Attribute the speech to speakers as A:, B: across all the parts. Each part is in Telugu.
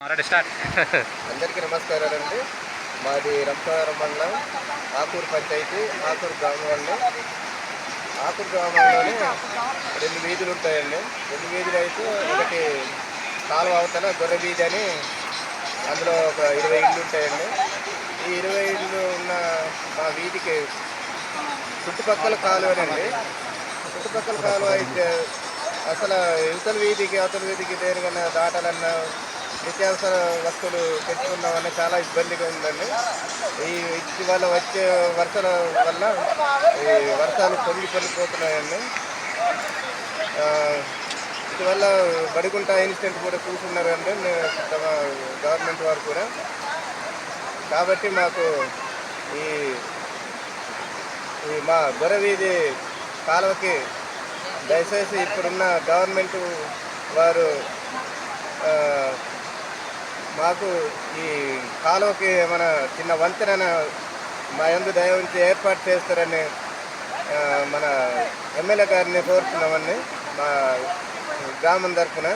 A: అందరికీ
B: నమస్కారాలు అండి మాది రంపవరం మండలం ఆకూరు పంచాయతీ ఆకూరు గ్రామంలో ఆకూరు గ్రామంలోనే రెండు వీధులు ఉంటాయండి. రెండు వీధులు అయితే ఒకటి కాలువ అవతల గొర్రె వీధి అని అందులో ఒక ఇరవై ఇళ్ళు ఉంటాయండి. ఈ ఇరవై ఇళ్ళు ఉన్న మా వీధికి చుట్టుపక్కల కాలువనండి
C: చుట్టుపక్కల కాలువ అయితే
B: అసలు యువతల వీధికి అవతల వీధికి దేనికన్నా దాటాలన్నా నిత్యావసర వస్తువులు తెచ్చుకున్నామని చాలా ఇబ్బందిగా ఉందండి. ఈ ఇటీవల వచ్చే వర్షాల వల్ల ఈ వర్షాలు పొంగి పొంగిపోతున్నాయండి. ఇటీవల్ల బడిగుంట ఇన్సిడెంట్ కూడా చూసున్నారండి తమ గవర్నమెంట్ వారు కూడా. కాబట్టి మాకు ఈ ఈ మా గొర్రెవీధి కాలువకి దయచేసి ఇప్పుడున్న గవర్నమెంట్ వారు మాకు ఈ కాలువకి మన చిన్న వంతెన మా ఎందు దయ ఉంచి ఏర్పాటు చేస్తారని మన ఎమ్మెల్యే గారిని కోరుతున్నామండి. మా గ్రామం తరఫున.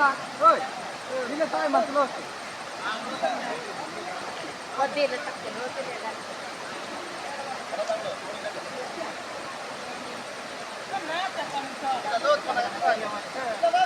B: ah. Hoy, hindi na tayo matulog. O, di,
D: latak din. O, di, latak. Salamat, salamat. Salamat, salamat.